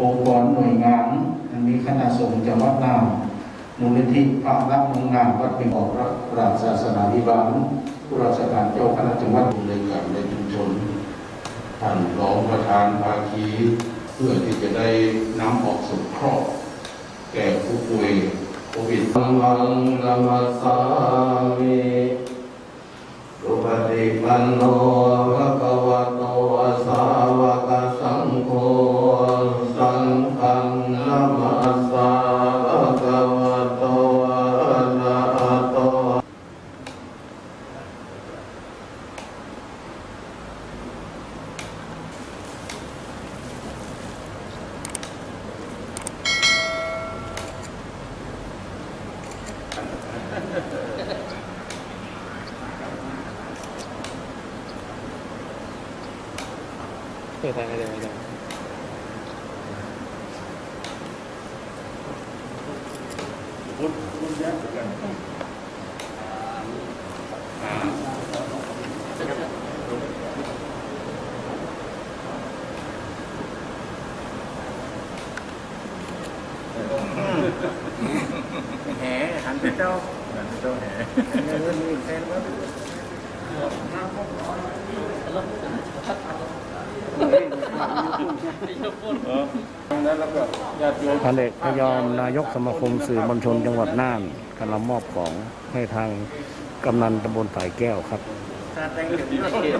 องค์กรหน่วยงานอันมีคณะสงฆ์จังหวัดน่านมูลนิธิพระรักเมืองานวัดเป็นออกพระราชศาสนาธิบาลผู้ราชการเจ้าคณะจังหวัดในการในชุมชนท่านรองประธานภาคีเพื่อที่จะได้นำออกสงเคราะห์แก่ผู้ป่วยโควิดมังนามัสสามิสุปฏิปันโนภะคะวะโตสาวกสังโฆสังฆังนามัสสาภะคะวะโตอะระหะโต เปิดทางให้ได้ไหมเนี่ยแหหันไพันเอกพยอมนายกสมาคมสื่อมวลชนจังหวัดน่านกำลังมอบของให้ทางกำนันตำบลฝายแก้วครับตาแต่งถึงยอดเขต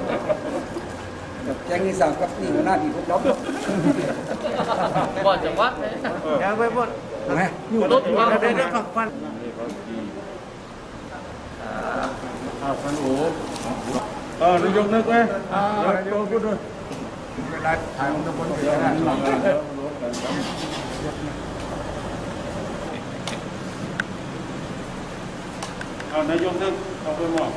กับแจ้งนิสามกับนี่หัวหน้าที่พวกเราบ่จังหวัดเลยยังไปบ่ไหมอยู่รถอยู่แล้วได้ได้ฟังฟันอ้าวพันโอเออนายกนึกไหมอ่านายกพูดด้วย เวลาถ่ายของตำบลเสียนะเอานายกนึกเอาไปมอบ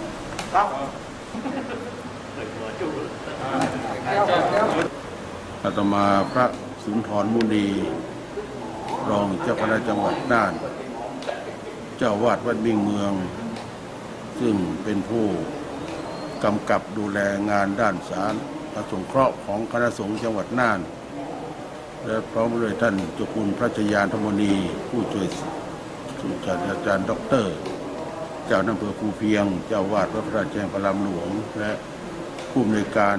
อาตมาพระสุนทรมุนี รองเจ้าคณะจังหวัดน่าน เจ้าวาดวัดมิ่งเมือง ซึ่งเป็นผู้กำกับดูแลงานด้านสาร ระสงเคราะห์ของคณะสงฆ์จังหวัดน่าน และพร้อมด้วยท่านเจ้าคุณพระชยานธมนีผู้ช่วยสุจารอาจารย์ด็อกเตอร์ เจ้าหน้าอำเภอภูเพียง เจ้าวาดวัดพระราชแจงพระรามหลวง และผู้อำนวยการ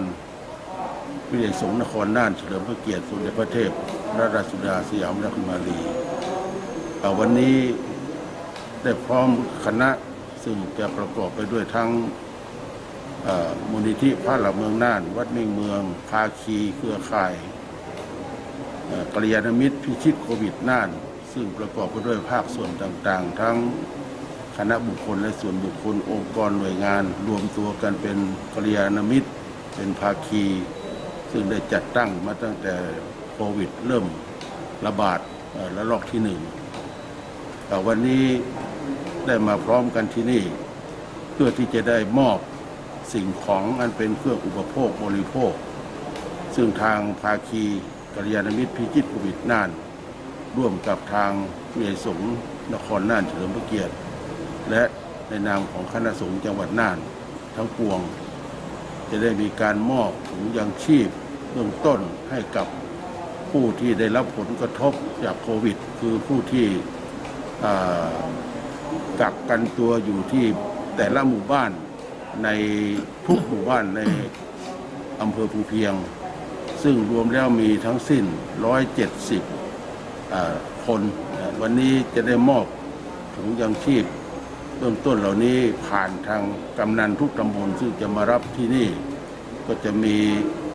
วิทยาสงฆ์นครน่านเฉลิมพระเกียรติสมเด็จพระเทพระราชสุดาสยามราชกุมารีเอ่อวันนี้ได้พร้อมคณะซึ่งจะประกอบไปด้วยทั้ง มูลนิธิพระหลักเมืองน่าน วัดเมงเมือง ภาคีเครือข่ายกัลยาณมิตรพิชิตโควิดน่าน ซึ่งประกอบไปด้วยภาคส่วนต่างๆ ทั้งคณะบุคคลและส่วนบุคคลองค์กรหน่วยงาน รวมตัวกันเป็นกัลยาณมิตร เป็นภาคี ซึ่งได้จัดตั้งมาตั้งแต่โควิด เริ่มระบาดระลอกที่หนึ่งแต่วันนี้ได้มาพร้อมกันที่นี่ เพื่อที่จะได้มอบ สิ่งของอันเป็นเครื่องอุปโภคบริโภค ซึ่งทางภาคีกัลยาณมิตรพิจิตรโควิน่าน ร่วมกับทางผู้ใหญ่สงนครน่านเฉลิมพระเกียรติ และในนามของคณะสงฆ์จังหวัดน่าน ทั้งปวง จะได้มีการมอบถุงยางชีพเบื้องต้นให้กับผู้ที่ได้รับผลกระทบจากโควิด คือผู้ที่กักกันตัวอยู่ที่แต่ละหมู่บ้าน ในทุกหมู่บ้านในอำเภอภูเพียง ซึ่งรวมแล้วมีทั้งสิ้น 170 คน วันนี้จะได้มอบถุงยังชีพเริ่มต้นเหล่านี้ผ่านทางกำนันทุกตำบลซึ่งจะมารับที่นี่ ก็จะมี